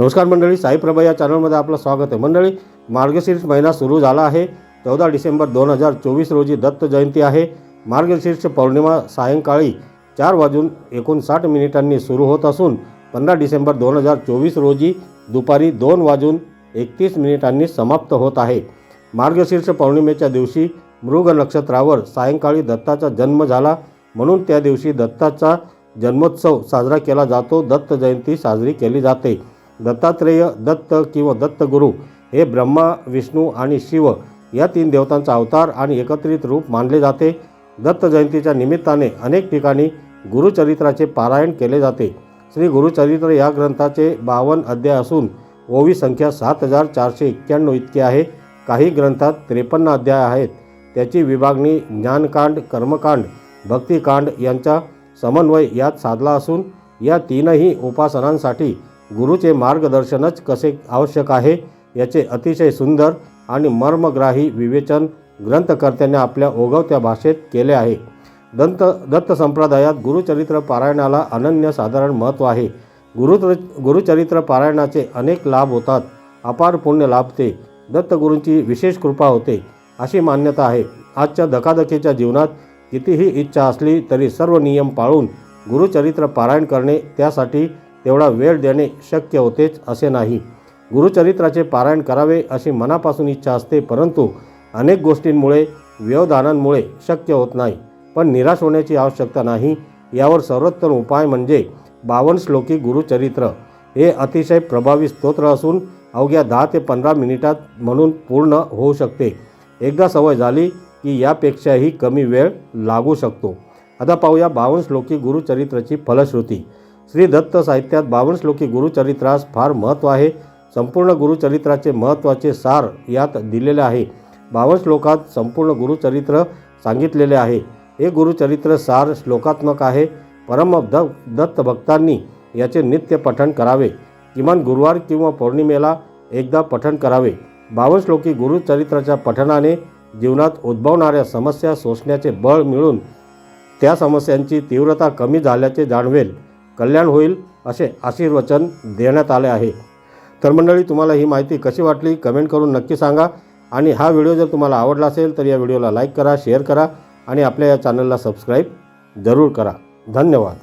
नमस्कार मंडळी साईप्रभा या चॅनलमध्ये आपलं स्वागत आहे. मंडळी मार्गशीर्ष महिना सुरू झाला आहे. चौदा डिसेंबर दोन हजार चोवीस रोजी दत्त जयंती आहे. मार्गशीर्ष पौर्णिमा सायंकाळी चार वाजून एकोणसाठ मिनिटांनी सुरू होत असून पंधरा डिसेंबर दोन हजार चोवीस रोजी दुपारी दोन वाजून एकतीस मिनिटांनी समाप्त होत आहे. मार्गशीर्ष पौर्णिमेच्या दिवशी मृग नक्षत्रावर सायंकाळी दत्ताचा जन्म झाला. म्हणून त्या दिवशी दत्ताचा जन्मोत्सव साजरा केला जातो. दत्त जयंती साजरी केली जाते. दत्तात्रेय दत्त किंवा दत्तगुरू हे ब्रह्मा विष्णू आणि शिव या तीन देवतांचा अवतार आणि एकत्रित रूप मानले जाते. दत्त जयंतीच्या निमित्ताने अनेक ठिकाणी गुरुचरित्राचे पारायण केले जाते. श्री गुरुचरित्र या ग्रंथाचे बावन्न अध्याय असून ओवी संख्या सात हजार चारशे एक्क्याण्णव इतकी आहे. काही ग्रंथात त्रेपन्न अध्याय आहेत. त्याची विभागणी ज्ञानकांड कर्मकांड भक्तिकांड यांचा समन्वय यात साधला असून या तीनही उपासनांसाठी गुरुचे मार्गदर्शनच कसे आवश्यक आहे याचे अतिशय सुंदर आणि मर्मग्राही विवेचन ग्रंथकर्त्याने आपल्या ओघवत्या भाषेत केले आहे. दंत दत्त संप्रदायात गुरुचरित्र पारायणाला अनन्य साधारण महत्त्व आहे. गुरुचर गुरुचरित्र पारायणाचे अनेक लाभ होतात. अपार पुण्य लाभते. दत्तगुरूंची विशेष कृपा होते अशी मान्यता आहे. आजच्या धकाधकीच्या जीवनात कितीही इच्छा असली तरी सर्व नियम पाळून गुरुचरित्र पारायण करणे त्यासाठी तेवढा वेळ देणे शक्य होतेच असे नाही. गुरुचरित्राचे पारायण करावे अशी मनापासून इच्छा असते परंतु अनेक गोष्टींमुळे व्यवधानांमुळे शक्य होत नाही. पण निराश होण्याची आवश्यकता नाही. यावर सर्वोत्तम उपाय म्हणजे बावन्न श्लोकी गुरुचरित्र. हे अतिशय प्रभावी स्तोत्र असून अवघ्या दहा ते पंधरा मिनिटात म्हणून पूर्ण होऊ शकते. एकदा सवय झाली की यापेक्षाही कमी वेळ लागू शकतो. आता पाहूया बावन्न श्लोकी गुरुचरित्राची फलश्रुती. श्री दत्त साहित्यात बावन श्लोकी गुरुचरित्रास फार महत्त्व आहे. संपूर्ण गुरुचरित्राचे महत्त्वाचे सार यात दिलेले आहे. बावन श्लोकात संपूर्ण गुरुचरित्र सांगितलेले आहे. हे गुरुचरित्र सार श्लोकात्मक आहे. परम द दत्त भक्तांनी याचे नित्य पठण करावे. किमान गुरुवार किंवा पौर्णिमेला एकदा पठण करावे. बावन्न श्लोकी गुरुचरित्राच्या पठणाने जीवनात उद्भवणाऱ्या समस्या सोसण्याचे बळ मिळून त्या समस्यांची तीव्रता कमी झाल्याचे जाणवेल. कल्याण होईल असे आशीर्वचन देण्यात आले आहे. तर मंडळी तुम्हाला ही माहिती कशी वाटली? कमेंट करून नक्की सांगा. आणि हा व्हिडिओ जर तुम्हाला आवडला असेल तर या व्हिडिओला लाईक करा शेअर करा आणि आपल्या या चॅनलला सबस्क्राईब जरूर करा. धन्यवाद.